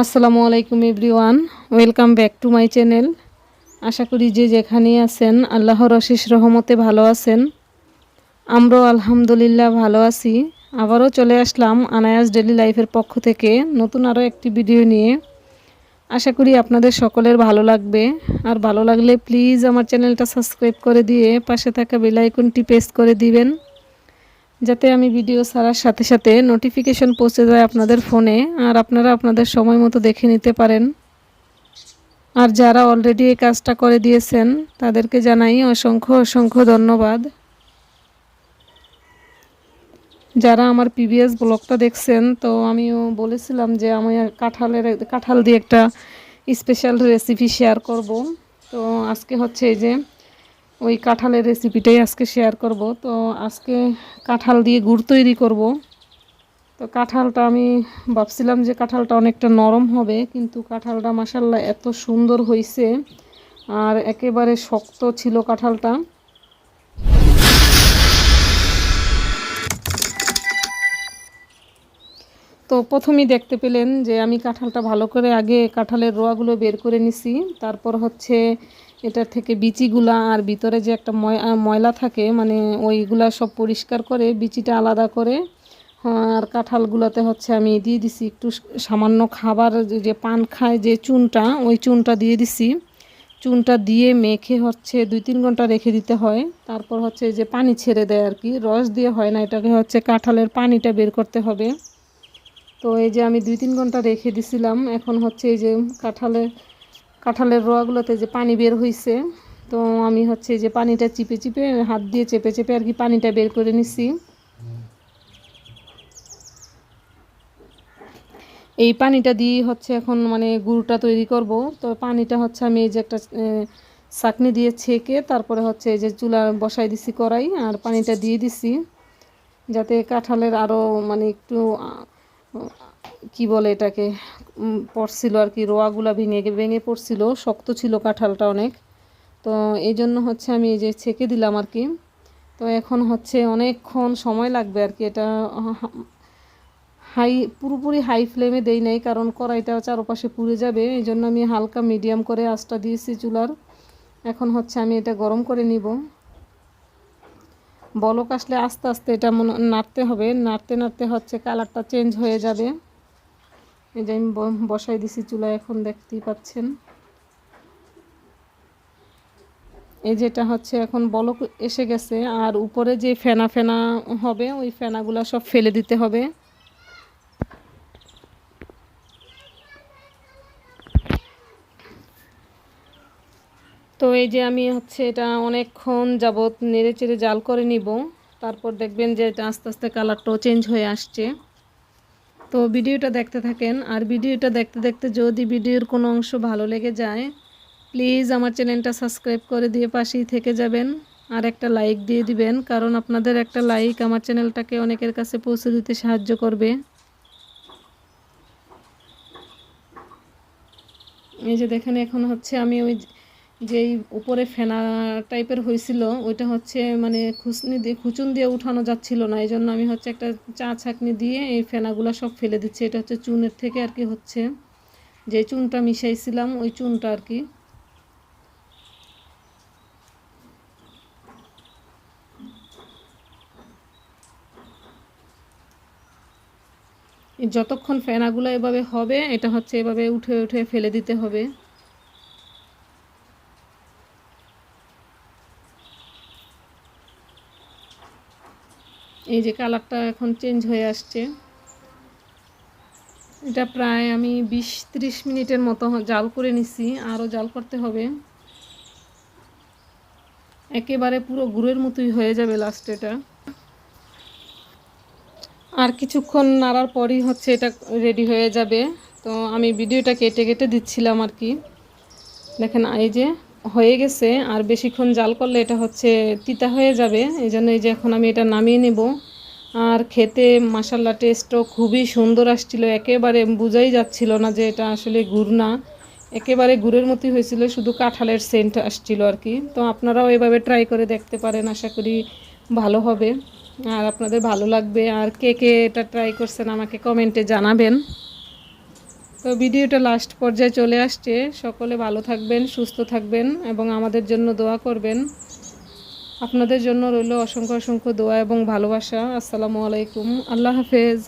আসসালামু আলাইকুম everyone, welcome back to my channel. আশা করি যে যেখানেই আছেন, আল্লাহর অশেষ রহমতে ভালো আছেন। আমরাও আলহামদুলিল্লাহ ভালো আছি। আবারও চলে আসলাম আনায়াস ডেলি লাইফের পক্ষ থেকে নতুন আরও একটি ভিডিও নিয়ে। আশা করি আপনাদের সকলের ভালো লাগবে। আর ভালো লাগলে প্লিজ আমার চ্যানেলটা সাবস্ক্রাইব করে দিয়ে পাশে থাকা বেলাইকনটি প্রেস করে দিবেন। যাতে আমি ভিডিও ছাড়ার সাথে সাথে নোটিফিকেশন পৌঁছে যায় আপনাদের ফোনে আর আপনারা আপনাদের সময় মতো দেখে নিতে পারেন। আর যারা অলরেডি এই কাজটা করে দিয়েছেন, তাদেরকে জানাই অসংখ্য অসংখ্য ধন্যবাদ। যারা আমার পিবিএস ব্লগটা দেখছেন, তো আমিও বলেছিলাম যে আমি কাঁঠালের কাঁঠাল দিয়ে একটা স্পেশাল রেসিপি শেয়ার করব। তো আজকে হচ্ছে এই যে ওই কাঁঠালের রেসিপিটাই আজকে শেয়ার করব। তো আজকে কাঁঠাল দিয়ে গুড় তৈরি করব। তো কাঁঠালটা আমি ভাবছিলাম যে কাঁঠালটা অনেকটা নরম হবে, কিন্তু কাঁঠালটা মাসাল্লাহ এত সুন্দর হয়েছে আর একেবারে শক্ত ছিল কাঁঠালটা। তো প্রথমেই দেখতে পেলেন যে আমি কাঁঠালটা ভালো করে আগে কাঁঠালের রোয়াগুলো বের করে নিছি। তারপর হচ্ছে এটার থেকে বিচিগুলা আর ভিতরে যে একটা ময়লা থাকে মানে ওইগুলা সব পরিষ্কার করে, বিচিটা আলাদা করে আর কাঁঠালগুলোতে হচ্ছে আমি দিয়ে দিছি একটু সামান্য খাবার, যে পান খায় যে চুনটা, ওই চুনটা দিয়ে দিছি। চুনটা দিয়ে মেখে হচ্ছে দুই তিন ঘণ্টা রেখে দিতে হয়। তারপর হচ্ছে যে পানি ছেড়ে দেয় আর কি, রস দিয়ে হয় না, এটাকে হচ্ছে কাঁঠালের পানিটা বের করতে হবে। তো এই যে আমি দুই তিন ঘণ্টা রেখে দিছিলাম, এখন হচ্ছে এই যে কাঁঠালের কাঁঠালের রোয়াগুলোতে যে পানি বের হয়েছে তো আমি হচ্ছে যে পানিটা চিপে চিপে হাত দিয়ে চেপে চেপে আর কি পানিটা বের করে নিছি। এই পানিটা দিয়ে হচ্ছে এখন মানে গুড়টা তৈরি করব। তো পানিটা হচ্ছে আমি এই যে একটা চাকনি দিয়ে ছেঁকে তারপরে হচ্ছে এই যে চুলা বসাই দিছি কড়াই আর পানিটা দিয়ে দিছি, যাতে কাঁঠালের আরও মানে একটু কি বলে এটাকে পড়ছিল আর কি, রোয়াগুলা ভেঙে ভেঙে পড়ছিল, শক্ত ছিল কাঁঠালটা অনেক। তো এই জন্য হচ্ছে আমি এই যে ছেঁকে দিলাম আর কি। তো এখন হচ্ছে অনেকক্ষণ সময় লাগবে আর কি, এটা হাই, পুরোপুরি হাই ফ্লেমে দেই নাই, কারণ কড়াইটা চারপাশে পুড়ে যাবে। এই জন্য আমি হালকা মিডিয়াম করে আঁচটা দিয়েছি চুলার। এখন হচ্ছে আমি এটা গরম করে নিব। বলক আসলে আস্তে আস্তে এটা মনে নাড়তে হবে। নাড়তে নাড়তে হচ্ছে কালারটা চেঞ্জ হয়ে যাবে। এই যে আমি বসাই দিছি চুলা এখন দেখতেই পাচ্ছেন। এই যেটা হচ্ছে এখন বলক এসে গেছে। আর উপরে যে ফেনা ফেনা হবে, ওই ফেনাগুলো সব ফেলে দিতে হবে। তো এই যে আমি হচ্ছে এটা অনেকক্ষণ যাবৎ নেড়ে চেড়ে জাল করে নিব। তারপর দেখবেন যে এটা আস্তে আস্তে কালারটাও চেঞ্জ হয়ে আসছে। তো ভিডিওটা দেখতে থাকেন। আর ভিডিওটা দেখতে দেখতে যদি ভিডিওর কোনো অংশ ভালো লেগে যায়, প্লিজ আমার চ্যানেলটা সাবস্ক্রাইব করে দিয়ে পাশেই থেকে যাবেন। আর একটা লাইক দিয়ে দিবেন, কারণ আপনাদের একটা লাইক আমার চ্যানেলটাকে অনেকের কাছে পৌঁছে দিতে সাহায্য করবে। এই যে দেখেন, এখন হচ্ছে আমি ওই যেই উপরে ফেনা টাইপের হয়েছিল ওইটা হচ্ছে মানে খুসনি দিয়ে, খুচুন দিয়ে উঠানো যাচ্ছিল না। এই জন্য আমি হচ্ছে একটা চা ছাকনি দিয়ে এই ফেনাগুলো সব ফেলে দিচ্ছি। এটা হচ্ছে চুনের থেকে আর কি হচ্ছে। যে চুনটা মিশাইছিলাম, ওই চুনটা আর কি। যতক্ষণ ফেনাগুলো এভাবে হবে, এটা হচ্ছে এভাবে উঠে উঠে ফেলে দিতে হবে। এই যে কালারটা এখন চেঞ্জ হয়ে আসছে। এটা প্রায় আমি বিশ ত্রিশ মিনিটের মতো জাল করে নিছি, আরও জাল করতে হবে। একেবারে পুরো গুড়ের মতোই হয়ে যাবে লাস্ট এটা। আর কিছুক্ষণ নাড়ার পরই হচ্ছে এটা রেডি হয়ে যাবে। তো আমি ভিডিওটা কেটে কেটে দিচ্ছিলাম আর কি। দেখেন, এই যে হয়ে গেছে, আর বেশিক্ষণ জাল করলে এটা হচ্ছে তিতা হয়ে যাবে এই জন্য এই যে এখন আমি এটা নামিয়ে নেব। আর খেতে মাসাল্লা টেস্টও খুবই সুন্দর আসছিল, একেবারে বোঝাই যাচ্ছিল না যে এটা আসলে গুড় না, একেবারে গুড়ের মতোই হয়েছিল, শুধু কাঁঠালের সেন্ট আসছিল আর কি। তো আপনারাও এভাবে ট্রাই করে দেখতে পারেন, আশা করি ভালো হবে। আর আপনাদের ভালো লাগবে, আর কে কে এটা ট্রাই করছেন আমাকে কমেন্টে জানাবেন। তো ভিডিওটা লাস্ট পর্যায়ে চলে আসছে। সকলে ভালো থাকবেন, সুস্থ থাকবেন এবং আমাদের জন্য দোয়া করবেন। আপনাদের জন্য রইল অসংখ্য অসংখ্য দোয়া এবং ভালোবাসা। আসসালামু আলাইকুম। আল্লাহ হাফেজ।